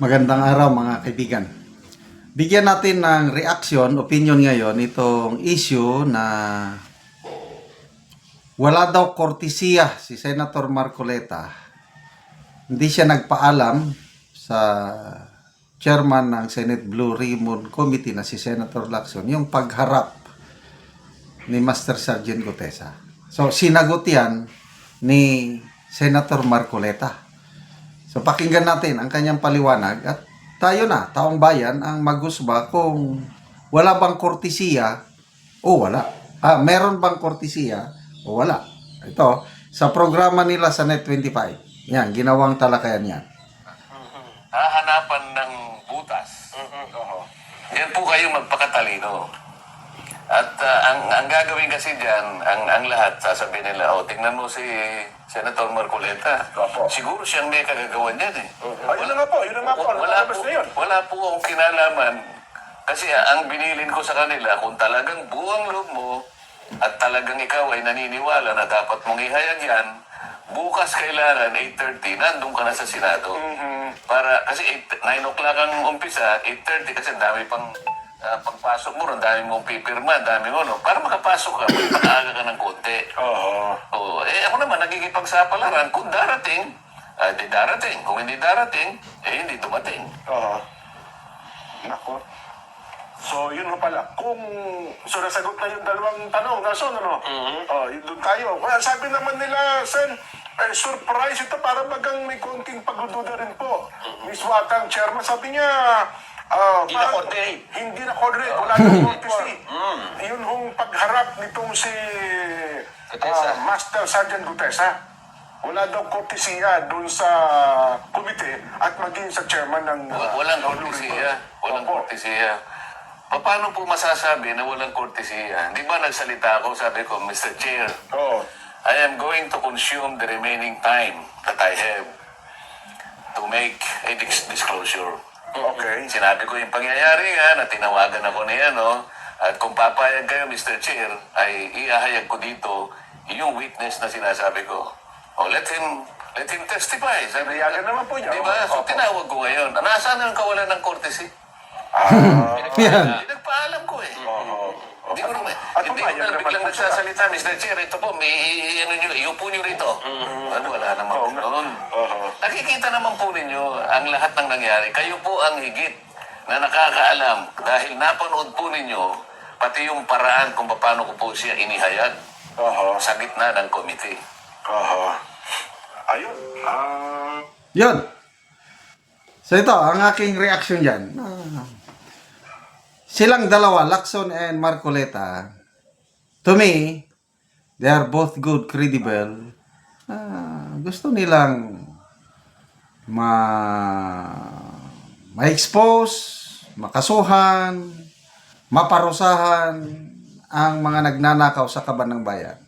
Magandang araw mga kaibigan. Bigyan natin ng reaction, opinion ngayon itong issue na wala daw kortesiya si Senator Marcoleta. Hindi siya nagpaalam sa chairman ng Senate Blue Ribbon Committee na si Senator Lacson yung pagharap ni Master Sergeant Gutesa. So sinagot yan ni Senator Marcoleta. So pakinggan natin ang kanyang paliwanag at tayo na, taong bayan, ang magusba kung wala bang kortesiya o wala. Ah, meron bang kortesiya o wala. Ito, sa programa nila sa Net25. Yan, ginawang talakayan yan. hahanapan ng butas. Yan po kayo magpakatalino. At ah, ang, ang gagawin kasi dyan, ang, ang lahat, sasabihin nila, oh, tingnan mo si Senator Marcoleta. Opo. Siguro siyang may kagagawan yan eh. Yun na nga po, yun na nga po. wala, Nakalabas po na yun. wala po akong kinalaman. Kasi ah, ang binilin ko sa kanila, kung talagang buwang loob mo, at talagang ikaw ay naniniwala na dapat mong ihayag yan, bukas kailangan 8.30, nandun ka na sa Senado. Para, kasi 8, 9 o'clock ang umpisa, 8.30 kasi dami pang ah, pagpasok mo, ang dami mong pipirma, ang dami mo, no? Para makapasok ka, magpakaaga ka ng konti. Oo. Oo, eh ako naman nagigipagsapalaran kung darating, ah, di darating. Kung hindi darating, eh hindi dumating. Oo. Nako. So, yun ho pala. Kung, so nasagot na yung dalawang tanong, naso, ano? Oh, yun doon tayo. Kaya sabi naman nila, Sen, eh, surprise ito para bagang may konting pagdududa rin po. Miss Watang, chairman, sabi niya, ah, Hindi na coordinate. Hindi na coordinate. Wala nang courtesy. Yun hong pagharap nitong si Gutesa. ah, Master Sergeant Gutesa. Wala daw kortesiya doon sa komite at maging sa chairman ng Wa- Walang kortesiya. Walang Opo. kortesiya. Pa- Paano po masasabi na walang kortesiya? Di ba nagsalita ako, sabi ko, Mr. Chair, Oo. I am going to consume the remaining time that I have to make a dis- disclosure. Okay. Sinabi ko yung pangyayari nga na tinawagan ako ni ano, at kung papayag kayo, Mr. Chair, ay iahayag ko dito yung witness na sinasabi ko. O, let him, let him testify. Sabi Pinayagan naman po niya. Di ba? So, Opo. tinawag ko ngayon. Nasaan ang kawalan ng courtesy? Ah, Yan. Hindi nagpaalam ko eh. oo. Hindi ko naman, At hindi ko pumayag na biglang nagsasalita, Mr. Chair, ito po, may, ano nyo, iupo nyo rito. Ano, wala naman Oo po noon. Oo. Nakikita naman po ninyo ang lahat ng nangyari. Kayo po ang higit na nakakaalam dahil napanood po ninyo pati yung paraan kung paano ko po siya inihayag Oo. sa gitna ng committee. Oo. Ayun. Ah, Yun. So ito, ang aking reaction dyan. Ah, silang dalawa, Lacson and Marcoleta, to me, they are both good, credible. Ah, gusto nilang ma ma-expose, makasuhan, maparusahan ang mga nagnanakaw sa kaban ng bayan.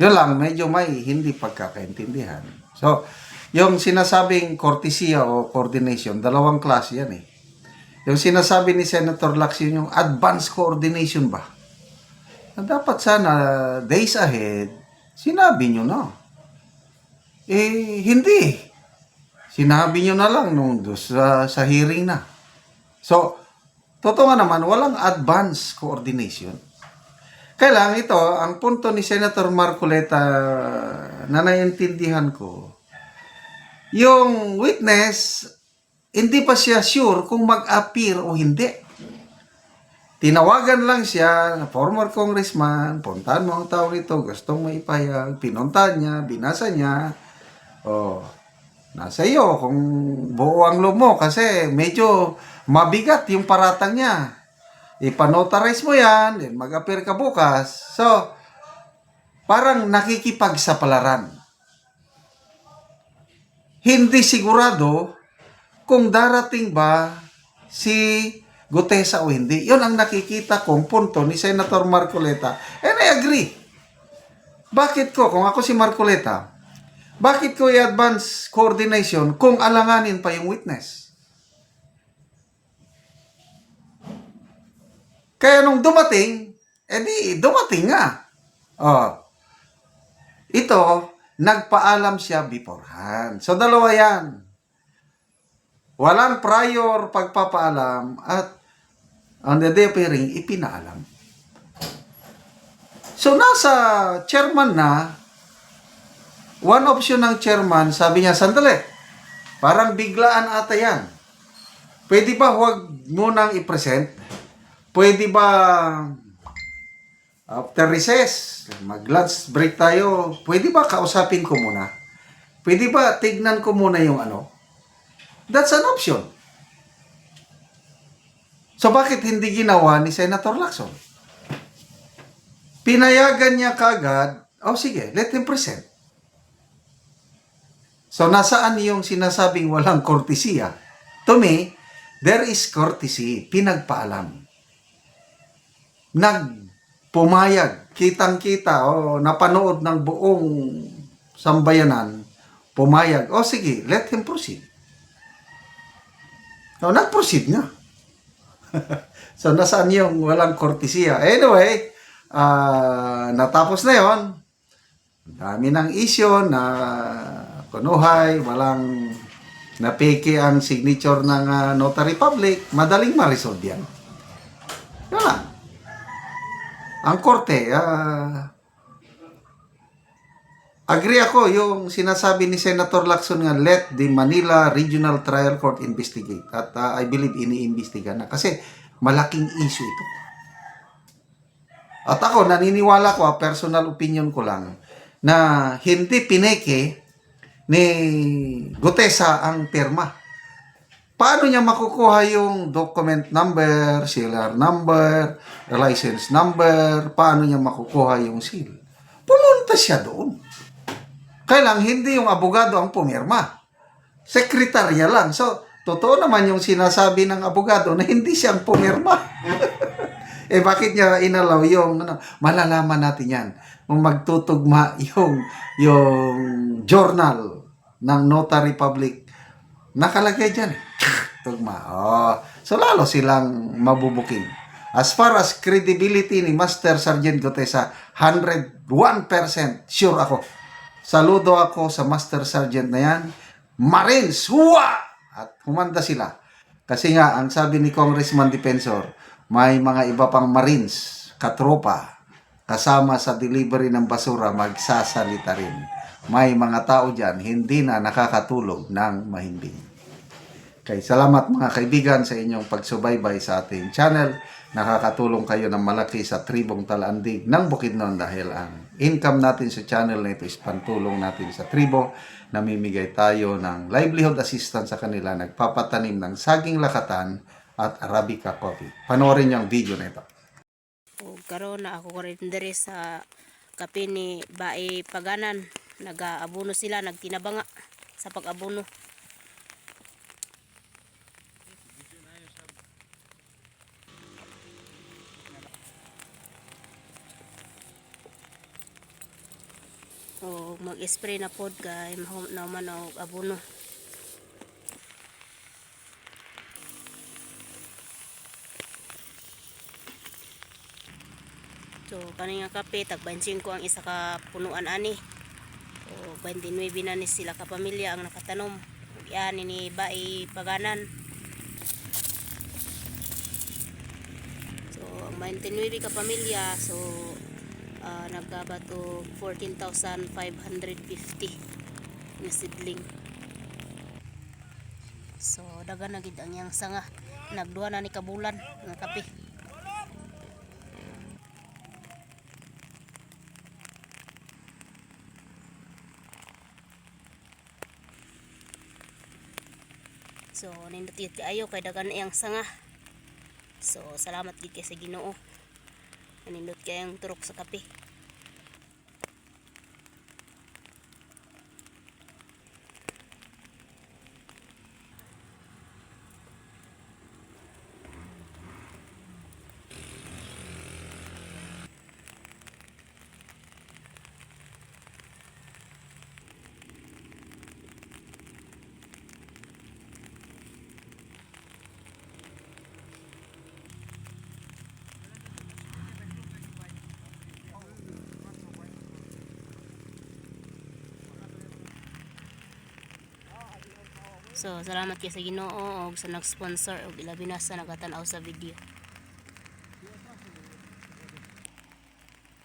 Yun lang, medyo may hindi pagkakaintindihan. So, yung sinasabing courtesy o coordination, dalawang klase yan eh. Yung sinasabi ni Senator Lax, yun yung advance coordination ba? Dapat sana, days ahead, sinabi nyo na. Eh, hindi. Sinabi nyo na lang nung sa, sa hearing na. So, totoo nga naman, walang advance coordination. Kaya lang ito, ang punto ni Senator Marcoleta na naiintindihan ko, yung witness, hindi pa siya sure kung mag-appear o hindi. Tinawagan lang siya, former congressman, puntahan mo ang tao nito, gustong maipahayag, pinuntahan niya, binasa niya, oh, nasa iyo kung buo ang loob mo kasi medyo mabigat yung paratang niya ipanotarize mo yan, mag-appear ka bukas. So, parang nakikipagsapalaran. Hindi sigurado kung darating ba si Gutesa o hindi. Yun ang nakikita kong punto ni Senator Marcoleta. And I agree. Bakit ko, kung ako si Marcoleta, bakit ko i-advance coordination kung alanganin pa yung witness? Kaya nung dumating, edi dumating nga. Oh. Ito, nagpaalam siya beforehand. So dalawa yan. walang prior pagpapaalam at of hearing, ipinaalam. So, nasa chairman na, one option ng chairman, sabi niya, sandali, parang biglaan ata yan. Pwede ba huwag munang i-present? Pwede ba after recess, mag-lunch break tayo, pwede ba kausapin ko muna? Pwede ba tignan ko muna yung ano? That's an option. So bakit hindi ginawa ni Senator Lacson? Pinayagan niya kagad, oh sige, let him present. So nasaan yung sinasabing walang kortesiya? To me, there is courtesy, pinagpaalam. Nagpumayag, kitang-kita, o napanood ng buong sambayanan, pumayag, oh sige, let him proceed. So, nag-proceed nga. so, nasaan yung walang kortesiya? Anyway, ah, natapos na yon. Dami ng issue na kunuhay, walang napeke ang signature ng ah, notary public, madaling ma-resolve yan. Yan lang. Ang korte, ah, agree ako yung sinasabi ni Senator Lacson nga let the Manila Regional Trial Court investigate. At ah, I believe iniimbestiga na kasi malaking issue ito. At ako, naniniwala ko, ah, personal opinion ko lang, na hindi pineke ni Gutesa ang pirma. Paano niya makukuha yung document number, sealer number, license number, paano niya makukuha yung seal? Pumunta siya doon. Kailang hindi yung abogado ang pumirma. Sekretarya lang. So, totoo naman yung sinasabi ng abogado na hindi siya ang pumirma. eh bakit niya inalaw yung ano, malalaman natin yan kung magtutugma yung yung journal ng notary public nakalagay diyan tugma oh so lalo silang mabubuking as far as credibility ni Master Sergeant Gotesa 101% sure ako saludo ako sa Master Sergeant na yan Marines huwa at humanda sila kasi nga, ang sabi ni Congressman Defensor, may mga iba pang Marines, katropa, kasama sa delivery ng basura, magsasalita rin. May mga tao dyan, hindi na nakakatulog ng mahimbing. Okay, salamat mga kaibigan sa inyong pagsubaybay sa ating channel. Nakakatulong kayo ng malaki sa tribong Talandig ng Bukidnon dahil ang income natin sa channel na ito is pantulong natin sa tribo. Namimigay tayo ng livelihood assistance sa kanila, nagpapatanim ng saging lakatan at Arabica coffee. Panoorin niyo ang video na ito. O karon na ako rin diri sa kape ni Bae Paganan. Nag-aabuno sila, nagtinabanga sa pag-abuno. O mag-spray na pod kay mahum na man og abuno. So, kani nga kape, tag 25 ko ang isa ka punuan ani. O, 29 na ni sila ka pamilya ang nakatanom. Yan ni Bai Paganan. So, ang 29 ka pamilya, so, uh, nagkabato 14,550 na sidling. So, daga na gid ang iyang sanga. Nagduha na ni kabulan nga kape. So, nindot yun kaayo kay dagan iyang sanga. So, salamat gid kay sa Ginoo. Nindot kayang turok sa kape. So, salamat kayo sa Ginoo og sa nag-sponsor og ilabi na sa nagatanaw sa video.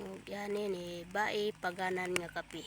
Ug yan ni Bai Paganan nga kape.